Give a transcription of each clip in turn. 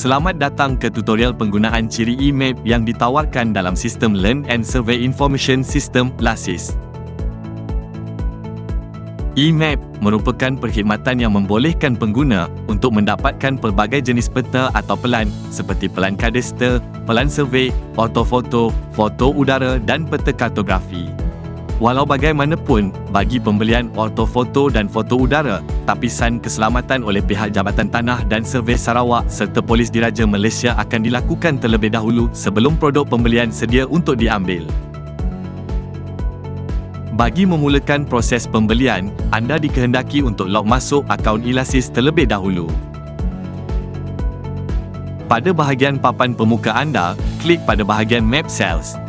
Selamat datang ke tutorial penggunaan ciri e-map yang ditawarkan dalam sistem Learn and Survey Information System LASIS. E-map merupakan perkhidmatan yang membolehkan pengguna untuk mendapatkan pelbagai jenis peta atau pelan seperti pelan kadastre, pelan survey, ortofoto, foto udara dan peta kartografi. Walau bagaimanapun, bagi pembelian ortofoto dan foto udara, tapisan keselamatan oleh pihak Jabatan Tanah dan Survey Sarawak serta Polis Diraja Malaysia akan dilakukan terlebih dahulu sebelum produk pembelian sedia untuk diambil. Bagi memulakan proses pembelian, anda dikehendaki untuk log masuk akaun Ilasis terlebih dahulu. Pada bahagian papan pemuka anda, klik pada bahagian Map Cells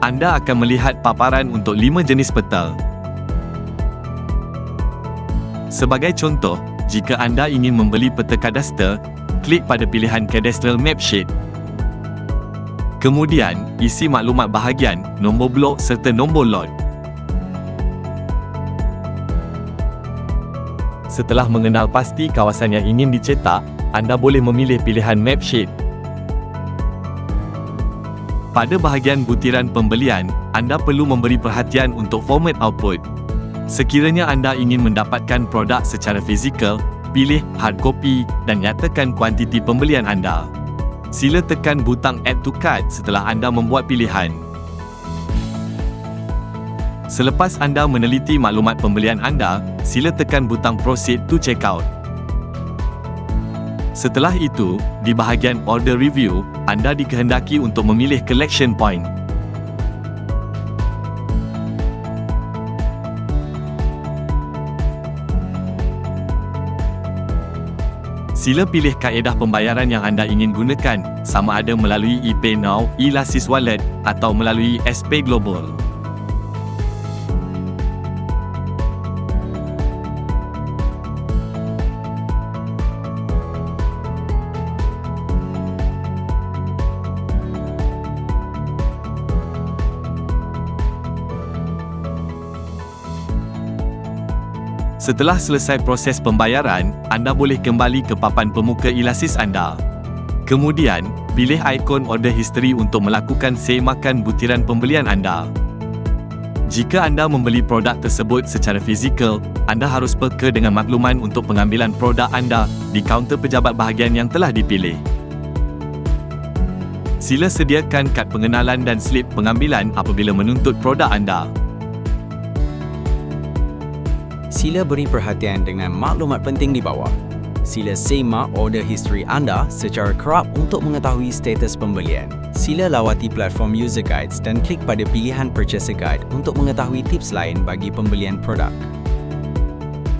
anda akan melihat paparan untuk lima jenis peta. Sebagai contoh, jika anda ingin membeli peta kadaster, klik pada pilihan Cadastral Map Sheet. Kemudian, isi maklumat bahagian, nombor blok serta nombor lot. Setelah mengenal pasti kawasan yang ingin dicetak, anda boleh memilih pilihan Map Sheet pada bahagian butiran pembelian, anda perlu memberi perhatian untuk format output. Sekiranya anda ingin mendapatkan produk secara fizikal, pilih hard copy dan nyatakan kuantiti pembelian anda. Sila tekan butang Add to Cart setelah anda membuat pilihan. Selepas anda meneliti maklumat pembelian anda, sila tekan butang Proceed to Checkout. Setelah itu, di bahagian Order Review, anda dikehendaki untuk memilih Collection Point. Sila pilih kaedah pembayaran yang anda ingin gunakan, sama ada melalui ePay Now, eLasis Wallet atau melalui SPay Global. Setelah selesai proses pembayaran, anda boleh kembali ke papan pemuka Ilasis anda. Kemudian, pilih ikon order history untuk melakukan semakan butiran pembelian anda. Jika anda membeli produk tersebut secara fizikal, anda harus peka dengan makluman untuk pengambilan produk anda di kaunter pejabat bahagian yang telah dipilih. Sila sediakan kad pengenalan dan slip pengambilan apabila menuntut produk anda sila beri perhatian dengan maklumat penting di bawah. Sila semak order history anda secara kerap untuk mengetahui status pembelian. Sila lawati platform user guides dan klik pada pilihan purchaser guide untuk mengetahui tips lain bagi pembelian produk.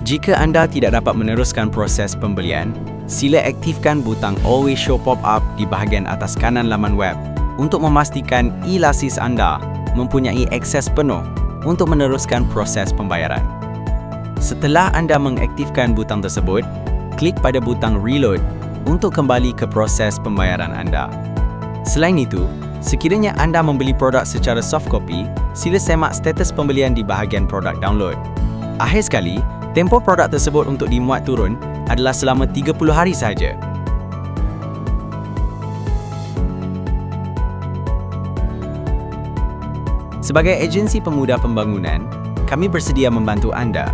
Jika anda tidak dapat meneruskan proses pembelian, sila aktifkan butang Always Show pop-up di bahagian atas kanan laman web untuk memastikan e-lasis anda mempunyai akses penuh untuk meneruskan proses pembayaran. Setelah anda mengaktifkan butang tersebut, klik pada butang Reload untuk kembali ke proses pembayaran anda. Selain itu, sekiranya anda membeli produk secara soft copy, sila semak status pembelian di bahagian produk download. Akhir sekali, tempoh produk tersebut untuk dimuat turun adalah selama 30 hari sahaja. Sebagai agensi pemuda pembangunan, kami bersedia membantu anda